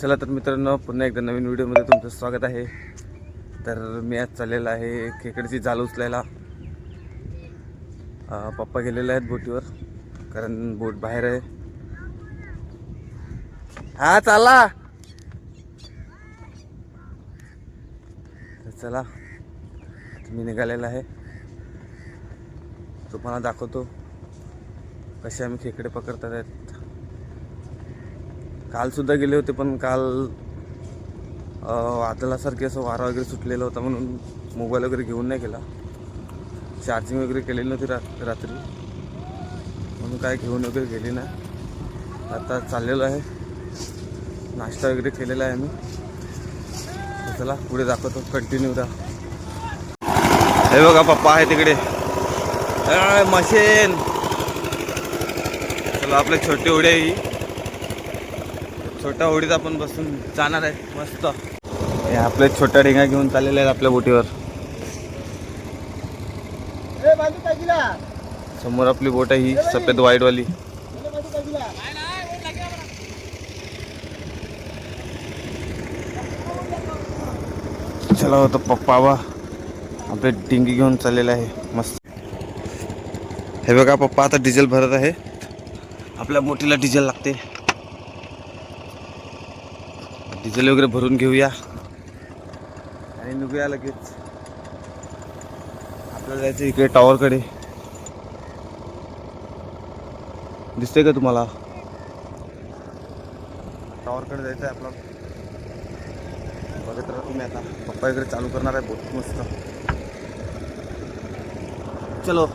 चला तर मित्रांनो पुन्हा एकदा नवीन व्हिडिओमध्ये तुमचं स्वागत आहे. तर मी आज चाललेला आहे खेकडची जाल उचलायला. पप्पा गेलेले आहेत बोटीवर कारण बोट बाहेर आहे. हा चाला. चला मी निघालेला आहे. तुम्हाला दाखवतो कसे आम्ही खेकडे पकडतात. आहेत कालसुद्धा गेले होते पण काल वादळासारखे असं वारा वगैरे सुटलेला होता म्हणून मोबाईल वगैरे घेऊन नाही गेला. चार्जिंग वगैरे केलेली नव्हती रा रात्री. म्हणून काय घेऊन वगैरे गेली नाही. आता चाललेलो आहे. नाश्ता वगैरे केलेला आहे आम्ही. चला पुढे दाखवतो. कंटिन्यू दा. हे बघा पप्पा आहे तिकडे. मशीन. चला आपले छोटे उडे ही. छोट्या होडीत आपण बसून जाणार आहे मस्त. हे आपले छोट्या ढेंगा घेऊन चाललेले आहेत आपल्या बोटीवर. समोर आपली बोट आहे ही सफेद व्हाईट वाली चला होतं पप्पा बा आपले डिंगी घेऊन चाललेलं आहे मस्त. हे बघा पप्पा आता डिझेल भरत आहे. आपल्या बोटीला डिझेल लागते. डिझेल वगैरे भरून घेऊया. आणि निघूया लगेच. आपल्याला जायचं इकडे टॉवरकडे दिसतंय का तुम्हाला? टॉवरकडे जायचं आहे आपला. बघत राहा तुम्ही आता. पप्पा वगैरे चालू करणार आहे बहुत मस्त. चलो.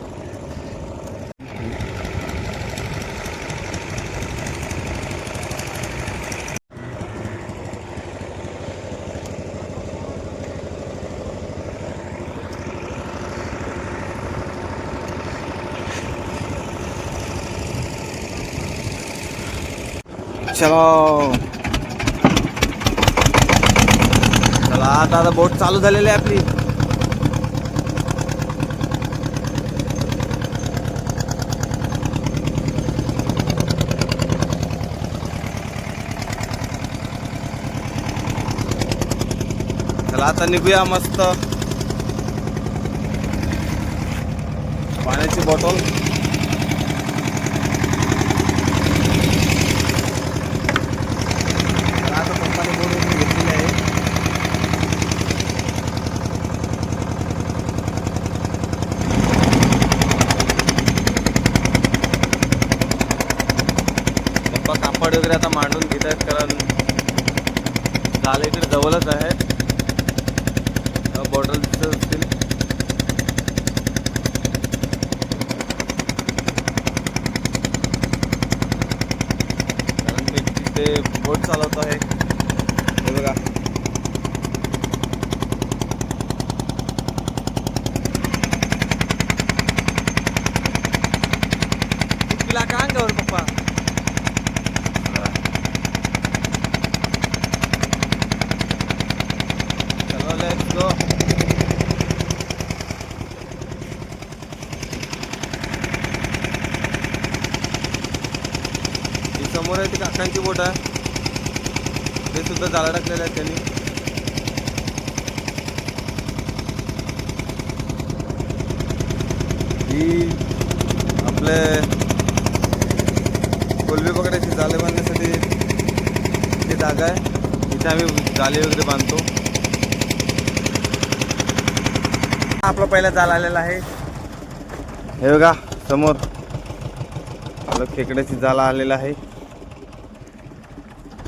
चलो। चला आता आता बोट चालू झालेली आहे आपली. चला आता निघूया मस्त. पाण्याची बॉटल चला आता पप्पाने बोट वगैरे घेतलेली आहे पप्पा कापड वगैरे आता मांडून घेत आहेत कारण जाल जवळच आहे. बॉटल दिसत असतील. कारण मी तिथे बोट चालवतो आहे हे बघा तुला का अंगावर पप्पा चलो लेट्स गो ही समोर किती बोट आहे? ते सुद्धा जाळा टाकलेलं आहे त्यांनी. ही आपले कोलबी पकडायची जाळे बांधण्यासाठी ते जागा आहे इथे आम्ही जाळे वगैरे बांधतो. आपला पहिला जाल आलेला आहे. हे बघा समोर आपलं खेकड्याची जाल आलेला आहे.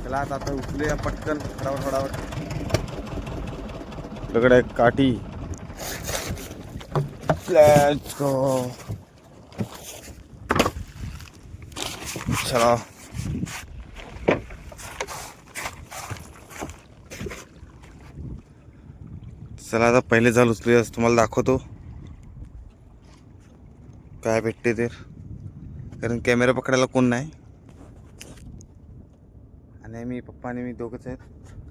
चला आता आता उचलूया पटकन फटाफट आपल्याकडे आहे काठी. चला. चला आता पहिले जाल उचलूया तुम्हाला दाखवतो. काय भेटते ते? कारण कॅमेरा पकडायला कोण नाही. आणि मी पप्पा आणि मी दोघंच आहेत.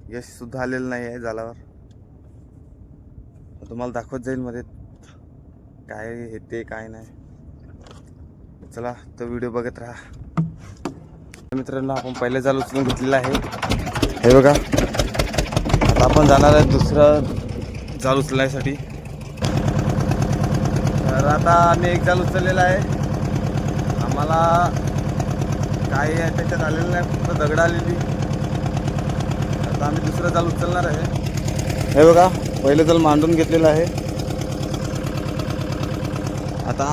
यशसुद्धा आलेलं नाही आहे जालावर तुम्हाला दाखवत जाईल मध्ये काय येते काय नाही. चला तो व्हिडिओ बघत राहा. मित्रांनो आपण पहिले जाल उचलून घेतलेला आहे. हे बघा. आता आपण जाणार आहे दुसरं जाल उचलण्यासाठी तर आता आम्ही एक जाल उचललेला आहे. आम्हाला काही आहे त्याच्यात आलेलं नाही फक्त दगड आलेली. आता आम्ही दुसरं जाल उचलणार आहे. हे बघा पहिलं जाल मांडून घेतलेलं आहे. आता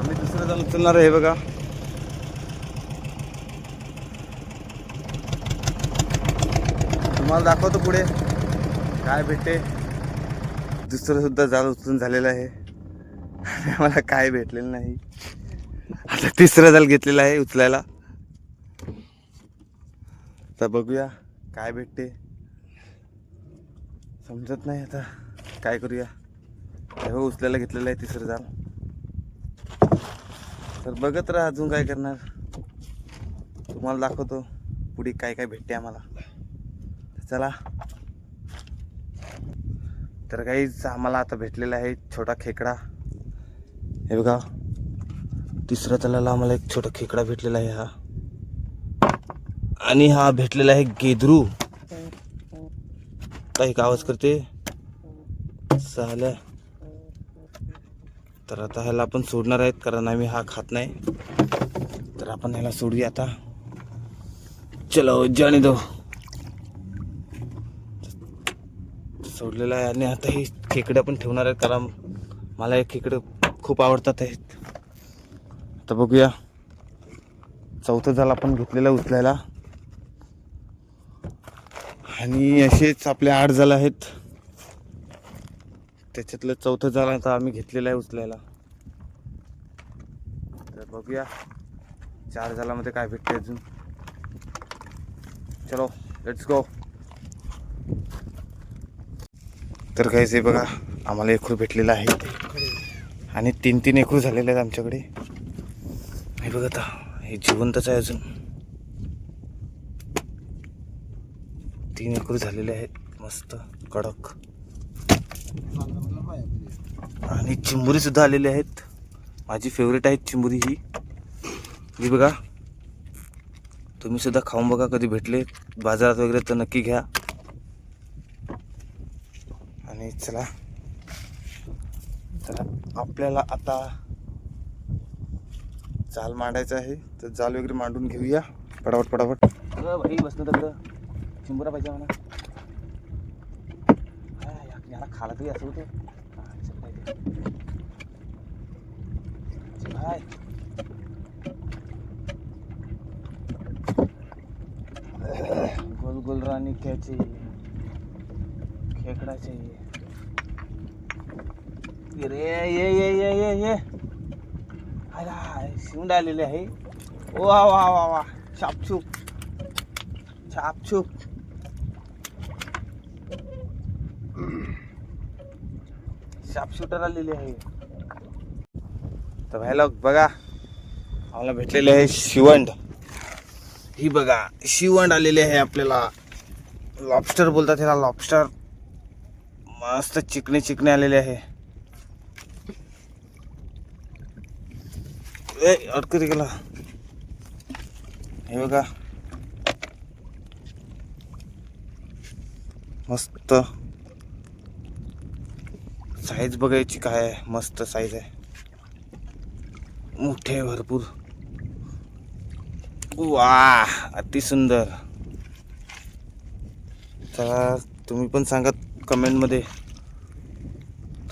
आम्ही दुसरं जाल उचलणार आहे हे बघा. तुम्हाला दाखवतो पुढे काय भेटते. दुसरं सुद्धा जाल उचलून झालेलं आहे. आम्हाला काय भेटलेलं नाही. आता तिसरा जाल घेतलेला आहे उचलायला. तर बघूया काय भेटते. समजत नाही आता काय करूया. हो उचलायला घेतलेलं आहे तिसरं जाल तर बघत राहा अजून काय करणार. तुम्हाला दाखवतो पुढे काय काय भेटते आम्हाला. चला. तर काहीच आम्हाला आता भेटलेला आहे छोटा खेकडा. हे बघा. तिसऱ्या तलाला आम्हाला एक छोटा खेकडा भेटलेला आहे हा. आणि हा भेटलेला आहे गेदरू. काही आवाज करते? सहाल्या तर आता ह्याला आपण सोडणार आहेत कारण आम्ही हा खात नाही. तर आपण ह्याला सोडूया आता. चलो जाणे दो. सोडलेला आहे आणि आता ही खेकडं पण ठेवणार आहेत कारण मला हे खेकडं खूप आवडतात आहेत. आता बघूया. चौथं झालं आपण घेतलेलं उचलायला. आणि असेच आपले आठ झालं आहेत. त्याच्यातलं चौथं झालं आता आम्ही घेतलेलं आहे उचलायला. तर बघूया. चार झालामध्ये काय भेटते अजून. चलो लेट्स गो तर काहीच हे बघा आम्हाला एकूर भेटलेलं आहे. आणि तीन तीन एकूर झालेले आहेत आमच्याकडे. हे बघा आता हे जिवंतच आहे अजून. तीन एकूर झालेले आहेत मस्त कडक. आणि चिंबुरी सुद्धा आलेली आहेत. माझी फेवरेट आहे चिंबुरी ही. ही बघा. तुम्ही सुद्धा खाऊन बघा कधी भेटले. बाजारात वगैरे तर नक्की घ्या. आणि चला. तर आपल्याला आता जाल मांडायचं आहे. तर जाल वगैरे मांडून घेऊया. पटापट पटापट. भाई बसलो तर चिंबुरा पाहिजे म्हणा याला खाला तरी असं होतं. हाय. गोल गोल राणी क्या चाहिए खेकड़ा चाहिए अरे ये ये ये ये ये. शिवून शिंग आलेले आहे. वा वा वा वा. छापछूप छापछूप शापशूटर आलेले आहे. तर भाईला बघा. आम्हाला भेटलेले आहे शिवंड. ही बघा शिवंड आलेले आहे आपल्याला. लॉबस्टर बोलतात ह्याला लॉबस्टर मस्त चिकणे चिकणे आलेले आहे. ए अडकरी गेला. हे बघा. मस्त. साईज बघायची काय आहे? मस्त साईज आहे. मोठे आहे भरपूर. वा अति सुंदर. चला तुम्ही पण सांगा कमेंटमध्ये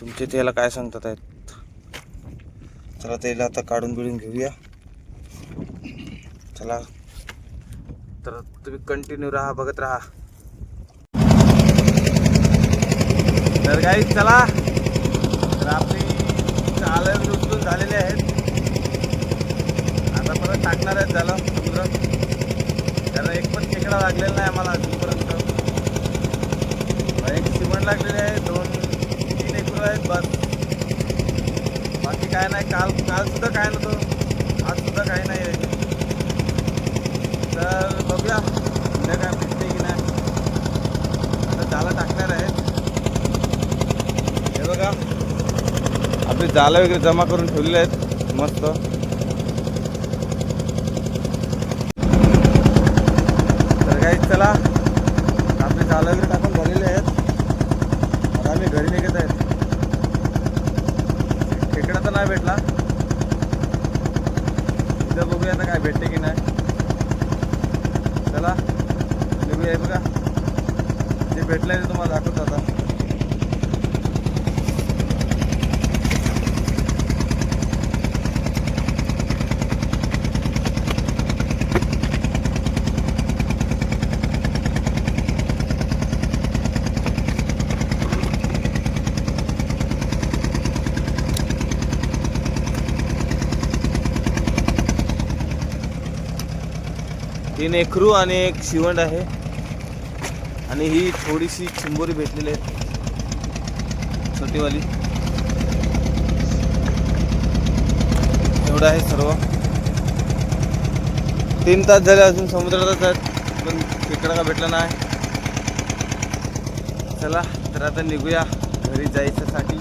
तुमचे त्याला काय सांगतात आहेत? चला त्याला आता काढून बिडून घेऊया. चला. तर तुम्ही कंटिन्यू राहा बघत राहा. तर काही चला. तर आपली चालक उचलून झालेले आहेत. आता परत टाकणार आहेत झालं समुद्र. त्याला एक पण खेकडा लागलेला नाही आम्हाला अजूनपर्यंत. एक सिमेंट लागलेले आहे दोन तीन एकूण आहेत बस. बाकी काय नाही काल काल सुद्धा काय नव्हतं. आज सुद्धा काही नाही आहे. तर बघूया उद्या काय भेटते की नाही. आता जाला टाकणार आहेत. हे बघा. आपली जाळं वगैरे जमा करून ठेवलेले आहेत. मस्त. तर काही चला. आपली जालं वगैरे टाकून झालेले आहेत आता आम्ही घरी निघत आहेत खेकडा तर नाही भेटला उद्या बघूया आता काय भेटते की नाही. चला निघूया बघा. जे आहे ते तुम्हाला दाखवतो आता. तीन एकरू आणि एक शिवंड आहे. आणि ही थोडीशी चिंबोरी भेटलेली आहे. छोटीवाली. एवढं आहे सर्व. तीन तास झाले अजून समुद्रातच आहेत पण खेकडा का भेटला नाही. चला तर आता निघूया घरी जायच्यासाठी.